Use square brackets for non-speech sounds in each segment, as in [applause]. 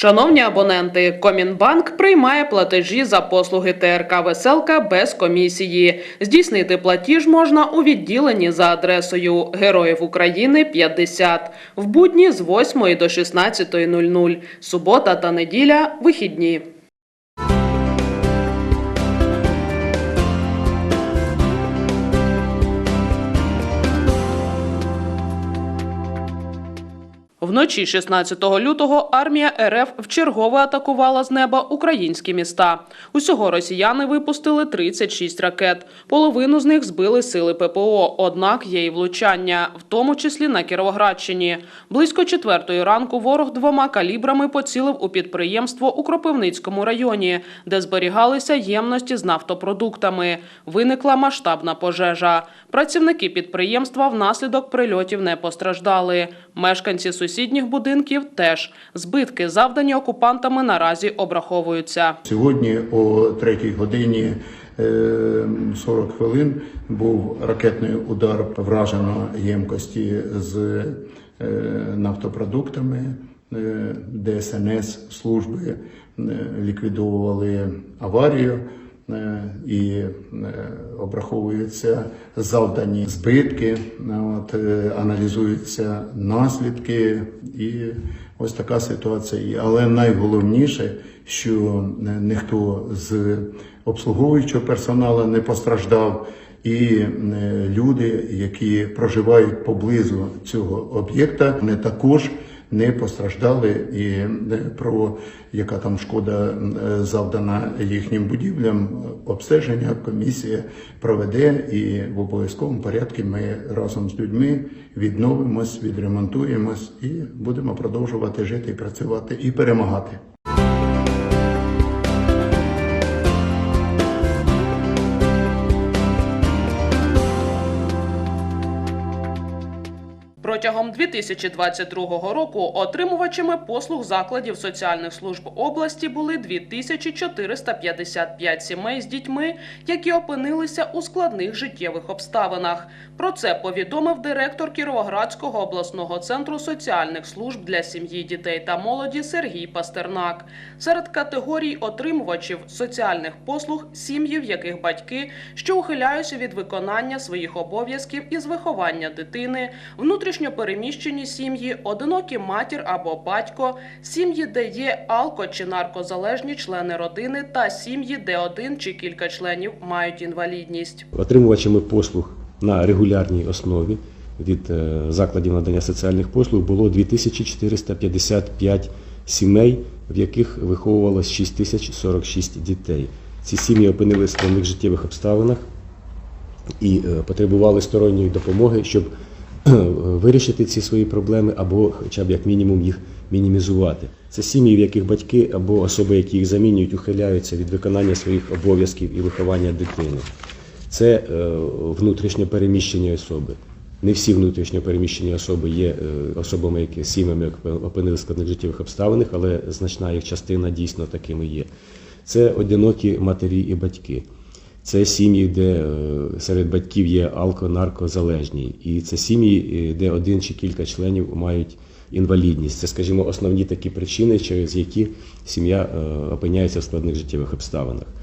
Шановні абоненти, Комінбанк приймає платежі за послуги ТРК Веселка без комісії. Здійснити платіж можна у відділенні за адресою Героїв України 50 в будні з 8 до 16.00, субота та неділя вихідні. Вночі 16 лютого армія РФ вчергове атакувала з неба українські міста. Усього росіяни випустили 36 ракет. Половину з них збили сили ППО. Однак є і влучання, в тому числі на Кіровоградщині. Близько четвертої ранку ворог двома калібрами поцілив у підприємство у Кропивницькому районі, де зберігалися ємності з нафтопродуктами. Виникла масштабна пожежа. Працівники підприємства внаслідок прильотів не постраждали. Мешканці сусідніх будинків теж збитки, завдані окупантами, наразі обраховуються. Сьогодні о 3 годині е, 40 хвилин був ракетний удар вражено ємкості з е, нафтопродуктами. Е, ДСНС служби е, ліквідовували аварію е, і е, обраховуються завдані збитки, от, е, аналізуються наслідки, і ось така ситуація. Але найголовніше, що е, ніхто з обслуговуючого персоналу не постраждав. І е, люди, які проживають поблизу цього об'єкта, вони також не постраждали. І е, про яка там шкода е, завдана їхнім будівлям, обстеження комісія проведе і в обов'язковому порядку ми разом з людьми відновимось, відремонтуємось і будемо продовжувати жити працювати і перемагати. Протягом 2022 року отримувачами послуг закладів соціальних служб області були 2455 сімей з дітьми, які опинилися у складних життєвих обставинах. Про це повідомив директор Кіровоградського обласного центру соціальних служб для сім'ї, дітей та молоді Сергій Пастернак. Серед категорій отримувачів соціальних послуг сім'ї, в яких батьки, що ухиляються від виконання своїх обов'язків із виховання дитини, внутрішньопереміщені сім'ї, одинокі матір або батько, сім'ї, де є алко чи наркозалежні члени родини, та сім'ї, де один чи кілька членів мають інвалідність. Отримувачами послуг на регулярній основі від е, закладів надання соціальних послуг було 2455 сімей, в яких виховувалось 6046 дітей. Ці сім'ї опинилися в складних життєвих обставинах і е, потребували сторонньої допомоги, щоб [clears throat] вирішити ці свої проблеми або хоча б як мінімум їх мінімізувати. Це сім'ї, в яких батьки або особи, які їх замінюють, ухиляються від виконання своїх обов'язків і виховання дитини. Це е, внутрішньо особи. Не всі внутрішньо переміщені особи є е, особами, які сім'ями в складних життєвих обставинах, але значна їх частина дійсно такими є. Це одинокі матері і батьки. Це сім'ї, де е, серед батьків є алко-наркозалежні. І це сім'ї, е, де один чи кілька членів мають інвалідність. Це, скажімо, основні такі причини, через які сім'я е, опиняється в складних життєвих обставинах.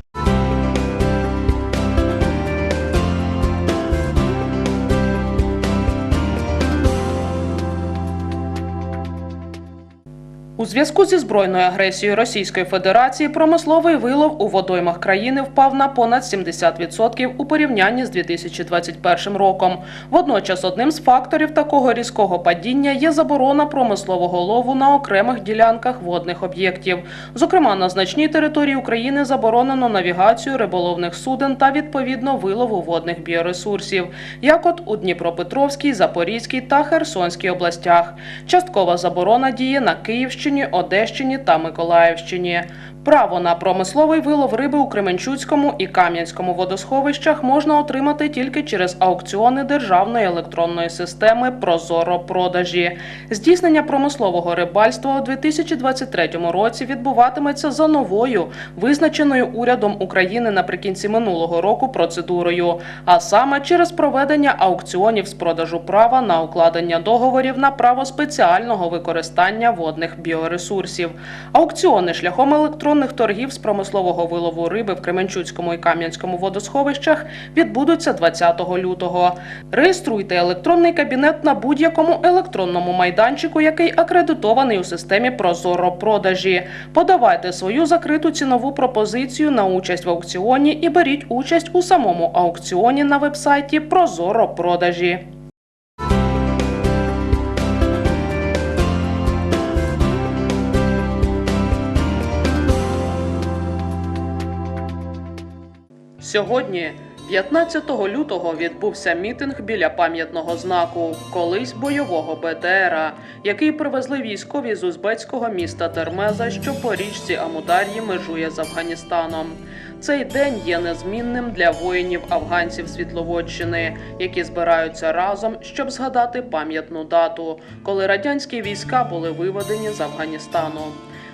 Зв'язку зі збройною агресією Російської Федерації промисловий вилов у водоймах країни впав на понад 70% у порівнянні з 2021 роком. Водночас одним з факторів такого різкого падіння є заборона промислового лову на окремих ділянках водних об'єктів. Зокрема, на значній території України заборонено навігацію риболовних суден та відповідно вилову водних біоресурсів, як от у Дніпропетровській, Запорізькій та Херсонській областях. Часткова заборона діє на Київщині, Одещині та Миколаївщині. Право на промисловий вилов риби у Кременчуцькому і Кам'янському водосховищах можна отримати тільки через аукціони державної електронної системи Прозоро продажі. Здійснення промислового рибальства у 2023 році відбуватиметься за новою, визначеною урядом України наприкінці минулого року процедурою, а саме через проведення аукціонів з продажу права на укладення договорів на право спеціального використання водних біоресурсів. Аукціони шляхом електронних торгів з промислового вилову риби в Кременчуцькому і Кам'янському водосховищах відбудуться 20 лютого. Реєструйте електронний кабінет на будь-якому електронному майданчику, який акредитований у системі Прозоро продажі. Подавайте свою закриту цінову пропозицію на участь в аукціоні і беріть участь у самому аукціоні на вебсайті Прозоро продажі. Сьогодні, 15 лютого, відбувся мітинг біля пам'ятного знаку, колись бойового БТРа, який привезли військові з узбецького міста Термеза, що по річці Амудар'ї межує з Афганістаном. Цей день є незмінним для воїнів афганців Світловодщини, які збираються разом, щоб згадати пам'ятну дату, коли радянські війська були виведені з Афганістану.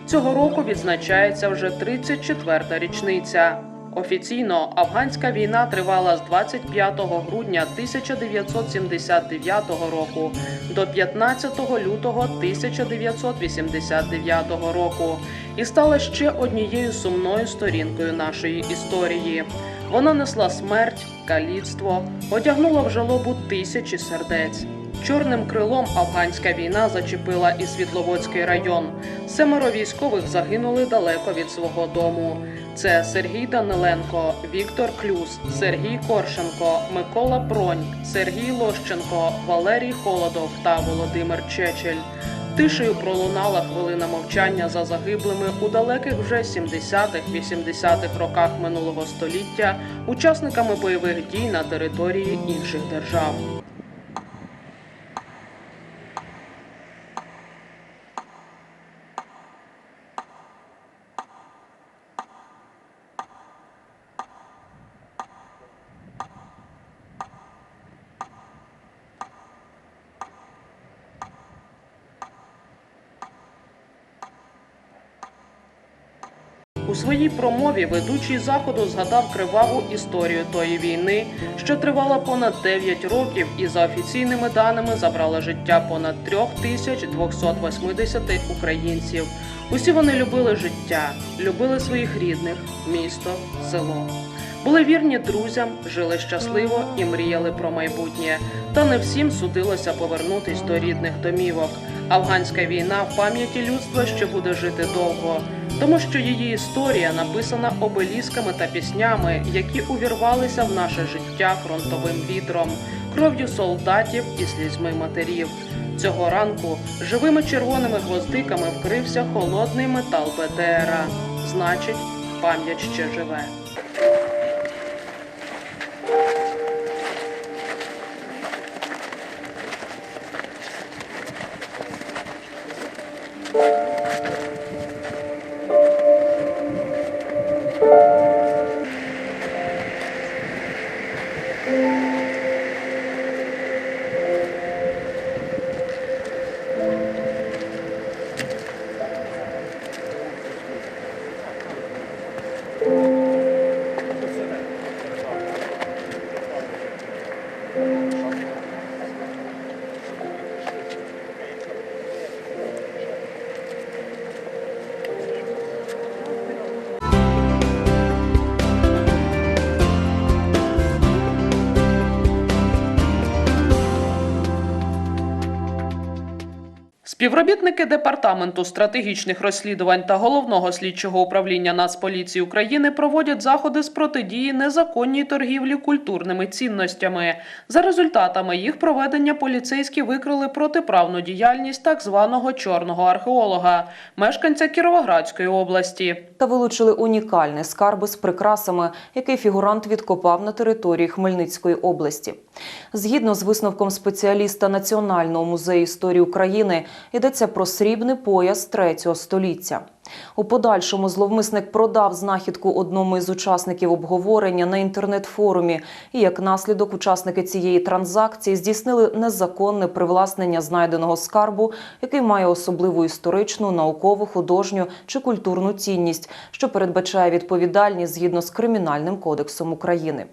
Цього року відзначається вже 34-та річниця. Офіційно афганська війна тривала з 25 грудня 1979 року до 15 лютого 1989 року і стала ще однією сумною сторінкою нашої історії. Вона несла смерть, каліцтво, одягнула в жалобу тисячі сердець. Чорним крилом афганська війна зачепила і Світловодський район. Семеро військових загинули далеко від свого дому. Це Сергій Даниленко, Віктор Клюс, Сергій Коршенко, Микола Бронь, Сергій Лощенко, Валерій Холодов та Володимир Чечель. Тишею пролунала хвилина мовчання за загиблими у далеких вже 70-х-80-х роках минулого століття учасниками бойових дій на території інших держав. У своїй промові ведучий заходу згадав криваву історію тої війни, що тривала понад 9 років, і за офіційними даними забрала життя понад 3280 українців. Усі вони любили життя, любили своїх рідних, місто, село. Були вірні друзям, жили щасливо і мріяли про майбутнє. Та не всім судилося повернутись до рідних домівок. Афганська війна в пам'яті людства ще буде жити довго, тому що її історія написана обелісками та піснями, які увірвалися в наше життя фронтовим вітром, кров'ю солдатів і слізьми матерів. Цього ранку живими червоними гвоздиками вкрився холодний метал БТРа. Значить, пам'ять ще живе. thank you Співробітники департаменту стратегічних розслідувань та головного слідчого управління Нацполіції України проводять заходи з протидії незаконній торгівлі культурними цінностями. За результатами їх проведення поліцейські викрили протиправну діяльність так званого чорного археолога, мешканця Кіровоградської області. Та вилучили унікальний скарби з прикрасами, який фігурант відкопав на території Хмельницької області. Згідно з висновком спеціаліста Національного музею історії України, йдеться про срібний пояс третього століття. У подальшому зловмисник продав знахідку одному із учасників обговорення на інтернет-форумі. І як наслідок учасники цієї транзакції здійснили незаконне привласнення знайденого скарбу, який має особливу історичну, наукову, художню чи культурну цінність, що передбачає відповідальність згідно з Кримінальним кодексом України.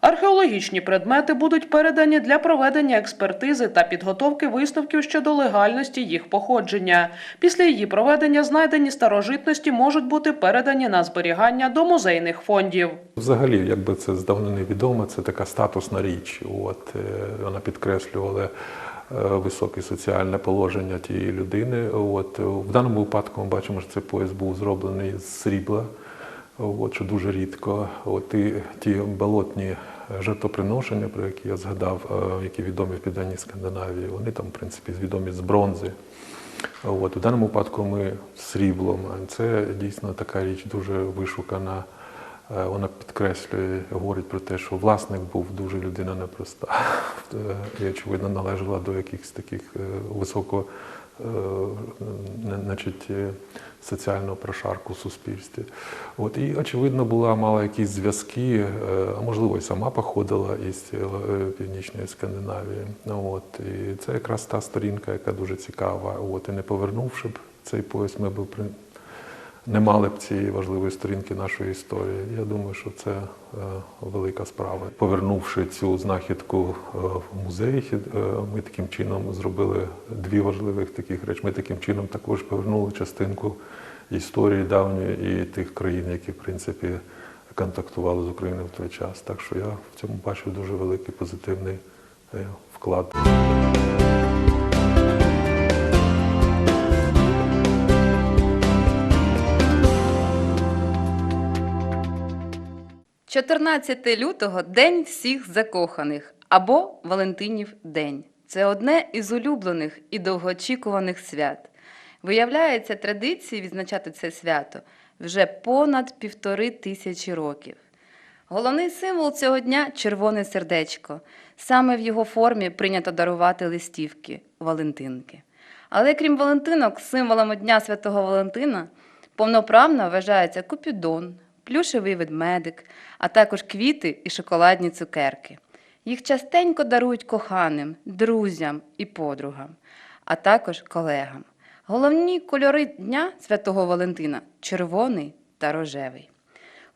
Археологічні предмети будуть передані для проведення експертизи та підготовки висновків щодо легальності їх походження. Після її проведення знайдені старожитності можуть бути передані на зберігання до музейних фондів. Взагалі, якби це здавна невідомо, це така статусна річ. От, е, вона підкреслювала е, високе соціальне положення тієї людини. От, в даному випадку ми бачимо, що цей пояс був зроблений з срібла, от, що дуже рідко. От, і ті болотні жертвоприношення, про які я згадав, е, які відомі в Південній Скандинавії, вони там, в принципі, відомі з бронзи. От, у даному випадку ми з сріблом. Це дійсно така річ дуже вишукана. Е, Вона підкреслює, говорить про те, що власник був дуже людина непроста. [laughs] Е, І, очевидно, належала до якихось таких високо значить, е, соціального прошарку в суспільстві. От, і, очевидно, була мала якісь зв'язки, е, а можливо, і сама походила із е, Північної Скандинавії. От, і це якраз та сторінка, яка дуже цікава. От, і не повернувши б цей пояс, ми б не мали б цієї важливої сторінки нашої історії. Я думаю, що це е, велика справа. Повернувши цю знахідку е, в музей, е, ми таким чином зробили дві важливих таких речі. Ми таким чином також повернули частинку історії давньої і тих країн, які в принципі контактували з Україною в той час. Так що я в цьому бачу дуже великий позитивний вклад. 14 лютого День всіх закоханих або Валентинів день. Це одне із улюблених і довгоочікуваних свят. Виявляється, традиції відзначати це свято вже понад півтори тисячі років. Головний символ цього дня червоне сердечко. Саме в його формі прийнято дарувати листівки Валентинки. Але крім Валентинок, символами Дня Святого Валентина повноправно вважаються купідон, плюшевий ведмедик, а також квіти і шоколадні цукерки. Їх частенько дарують коханим, друзям і подругам, а також колегам. Головні кольори Дня Святого Валентина червоний та рожевий.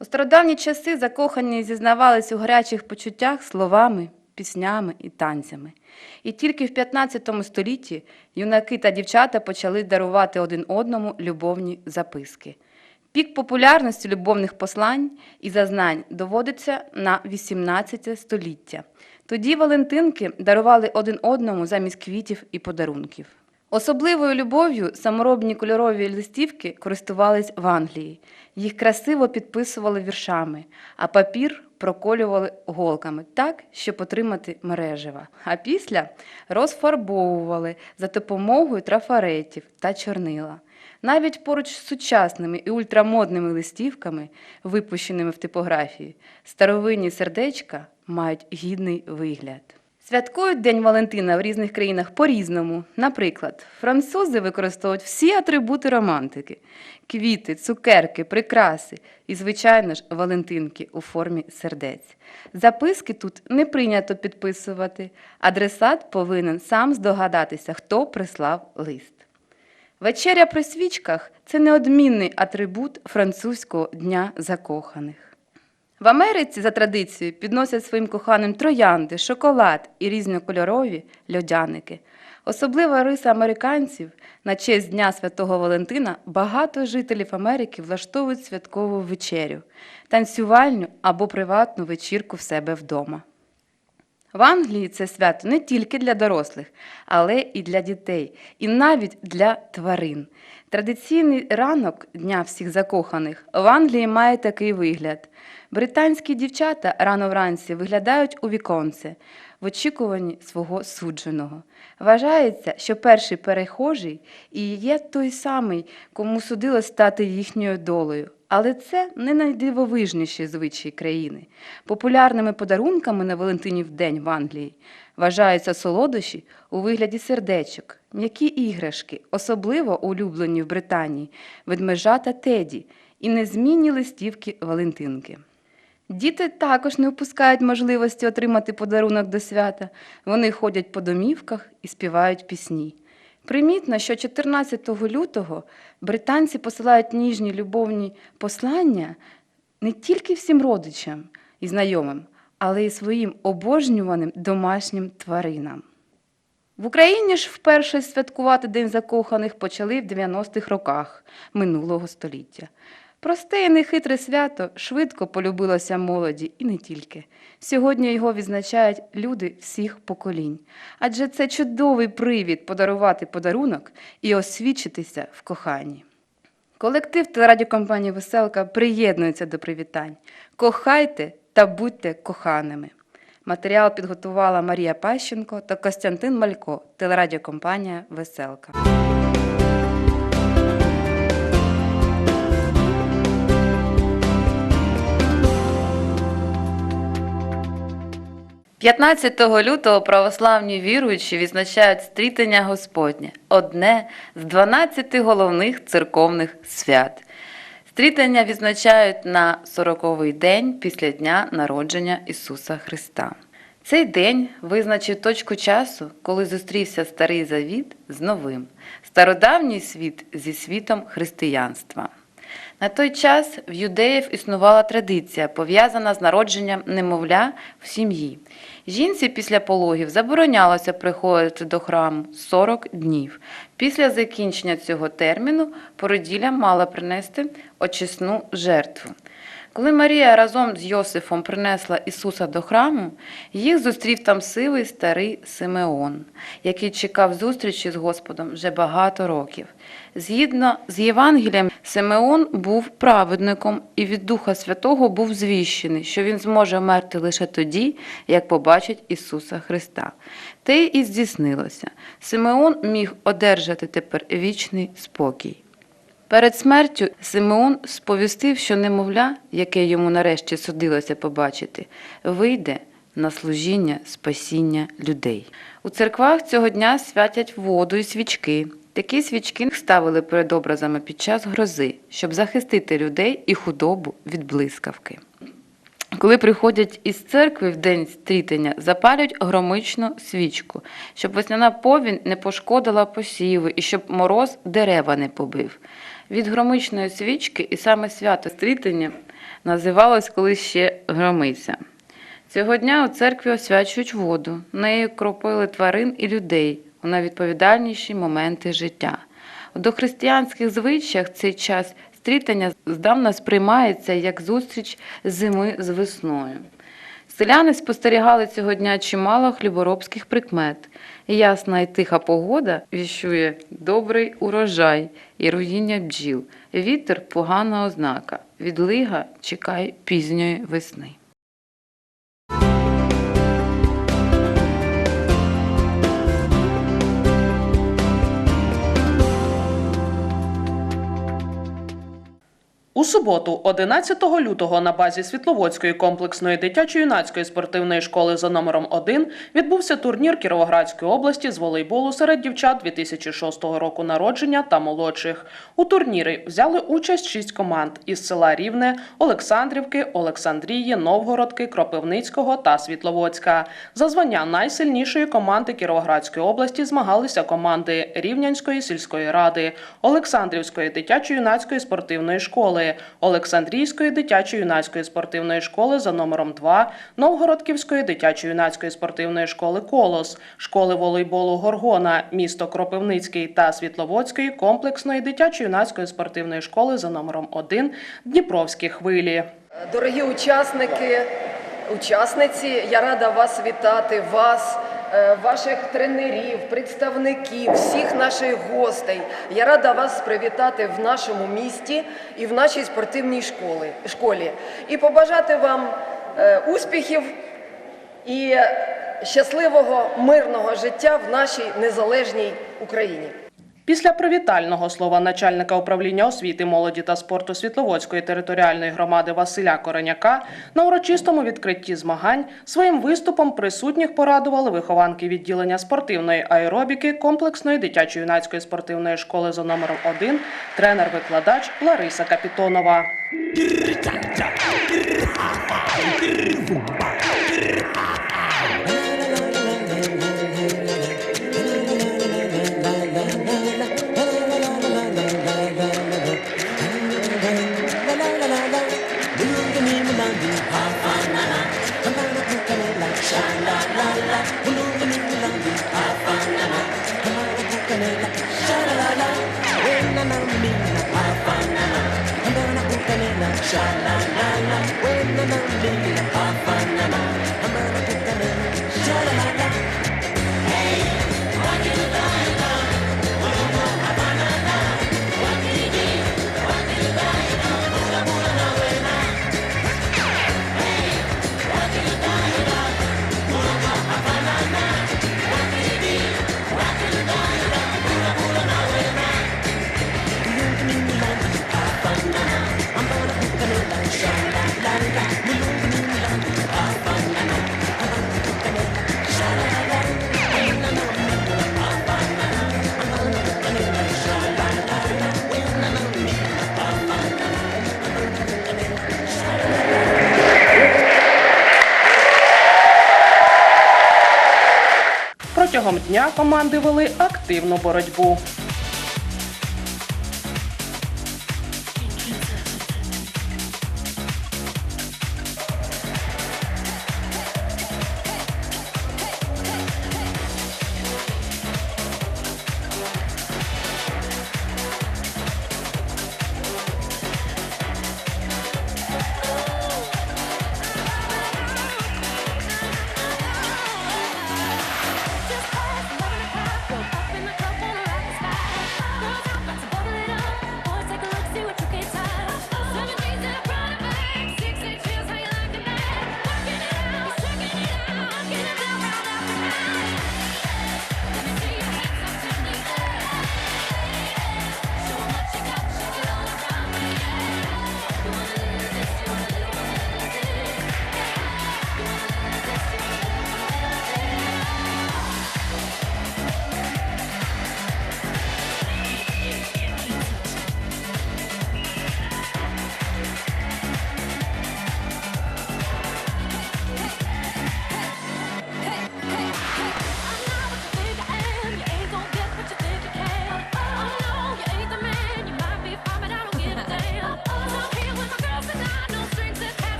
У стародавні часи закохані зізнавались у гарячих почуттях словами, піснями і танцями. І тільки в 15 столітті юнаки та дівчата почали дарувати один одному любовні записки. Пік популярності любовних послань і зазнань доводиться на 18 століття. Тоді Валентинки дарували один одному замість квітів і подарунків. Особливою любов'ю саморобні кольорові листівки користувались в Англії. Їх красиво підписували віршами, а папір проколювали голками так, щоб отримати мережева. А після розфарбовували за допомогою трафаретів та чорнила. Навіть поруч з сучасними і ультрамодними листівками, випущеними в типографії, старовинні сердечка мають гідний вигляд. Святкують День Валентина в різних країнах по-різному. Наприклад, французи використовують всі атрибути романтики: квіти, цукерки, прикраси і, звичайно ж, Валентинки у формі сердець. Записки тут не прийнято підписувати. Адресат повинен сам здогадатися, хто прислав лист. Вечеря при свічках це неодмінний атрибут французького дня закоханих. В Америці за традицією підносять своїм коханим троянди, шоколад і різнокольорові льодяники. Особлива риса американців на честь Дня Святого Валентина багато жителів Америки влаштовують святкову вечерю, танцювальню або приватну вечірку в себе вдома. В Англії це свято не тільки для дорослих, але і для дітей, і навіть для тварин. Традиційний ранок Дня всіх закоханих в Англії має такий вигляд. Британські дівчата рано вранці виглядають у віконце в очікуванні свого судженого. Вважається, що перший перехожий і є той самий, кому судилось стати їхньою долею, Але це не найдивовижніші звичаї країни. Популярними подарунками на Валентинів день в Англії вважаються солодощі у вигляді сердечок, м'які іграшки, особливо улюблені в Британії, ведмежата Теді і незмінні листівки Валентинки. Діти також не впускають можливості отримати подарунок до свята. Вони ходять по домівках і співають пісні. Примітно, що 14 лютого британці посилають ніжні любовні послання не тільки всім родичам і знайомим, але й своїм обожнюваним домашнім тваринам. В Україні ж вперше святкувати День закоханих почали в 90-х роках минулого століття. Просте і нехитре свято швидко полюбилося молоді і не тільки. Сьогодні його відзначають люди всіх поколінь. Адже це чудовий привід подарувати подарунок і освідчитися в коханні. Колектив телерадіокомпанії Веселка приєднується до привітань. Кохайте та будьте коханими. Матеріал підготувала Марія Пащенко та Костянтин Малько, телерадіокомпанія Веселка. 15 лютого православні віруючі відзначають стрітення Господнє, одне з 12 головних церковних свят. Стрітення відзначають на 40-й день після дня народження Ісуса Христа. Цей день визначив точку часу, коли зустрівся старий завіт з новим, стародавній світ зі світом християнства. На той час в юдеїв існувала традиція, пов'язана з народженням немовля в сім'ї. Жінці після пологів заборонялося приходити до храму 40 днів. Після закінчення цього терміну породілля мала принести очисну жертву. Коли Марія разом з Йосифом принесла Ісуса до храму, їх зустрів там сивий старий Симеон, який чекав зустрічі з Господом вже багато років. Згідно з Євангелієм, Симеон був праведником і від Духа Святого був звіщений, що він зможе вмерти лише тоді, як побачить Ісуса Христа. Те і здійснилося. Симеон міг одержати тепер вічний спокій. Перед смертю Симеон сповістив, що немовля, яке йому нарешті судилося побачити, вийде на служіння спасіння людей. У церквах цього дня святять воду і свічки. Такі свічки ставили перед образами під час грози, щоб захистити людей і худобу від блискавки. Коли приходять із церкви в день стрітення, запалюють громичну свічку, щоб весняна повінь не пошкодила посіви і щоб мороз дерева не побив. Від громичної свічки і саме свято стрітення називалось колись ще громиця. Цього дня у церкві освячують воду, нею кропили тварин і людей у найвідповідальніші моменти життя. У дохристиянських звичаях цей час стрітання здавна сприймається як зустріч зими з весною. Селяни спостерігали цього дня чимало хліборобських прикмет. Ясна і тиха погода віщує добрий урожай і руїння бджіл. Вітер погана ознака. Відлига чекай пізньої весни. У суботу, 11 лютого, на базі Світловодської комплексної дитячо-юнацької спортивної школи за номером 1 відбувся турнір Кіровоградської області з волейболу серед дівчат 2006 року народження та молодших. У турнірі взяли участь шість команд із села Рівне, Олександрівки, Олександрії, Новгородки, Кропивницького та Світловодська. За звання найсильнішої команди Кіровоградської області змагалися команди Рівнянської сільської ради, Олександрівської дитячо-юнацької спортивної школи, Олександрійської дитячо-юнацької спортивної школи за номером 2, Новгородківської дитячо-юнацької спортивної школи Колос, школи волейболу Горгона, місто Кропивницький та Світловодської комплексної дитячо-юнацької спортивної школи за номером 1 Дніпровські хвилі. Дорогі учасники, учасниці, я рада вас вітати, вас, ваших тренерів, представників, всіх наших гостей. Я рада вас привітати в нашому місті і в нашій спортивній школі. І побажати вам е, успіхів і щасливого мирного життя в нашій незалежній Україні. Після привітального слова начальника управління освіти, молоді та спорту Світловодської територіальної громади Василя Кореняка на урочистому відкритті змагань своїм виступом присутніх порадували вихованки відділення спортивної аеробіки комплексної дитячо-юнацької спортивної школи за номером 1, тренер-викладач Лариса Капітонова. Дня команди вели активну боротьбу.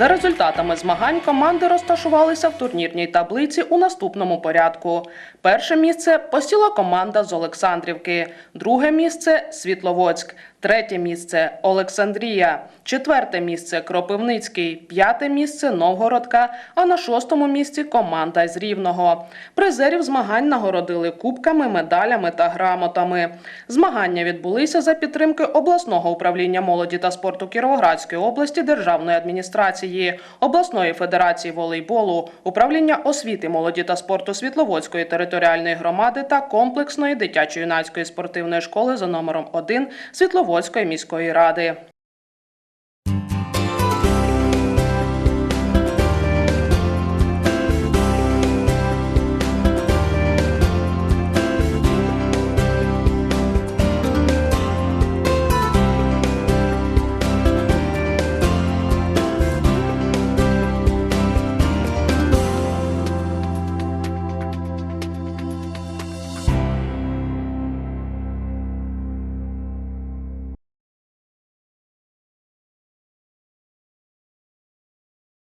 За результатами змагань команди розташувалися в турнірній таблиці у наступному порядку. Перше місце посіла команда з Олександрівки, друге місце Світловодськ, третє місце Олександрія, четверте місце Кропивницький, п'яте місце Новгородка, а на шостому місці команда з Рівного. Призерів змагань нагородили кубками, медалями та грамотами. Змагання відбулися за підтримки обласного управління молоді та спорту Кіровоградської області Державної адміністрації, обласної федерації волейболу, управління освіти, молоді та спорту Світловодської територіальної громади та комплексної дитячо-юнацької спортивної школи за номером 1 Світловодської міської ради.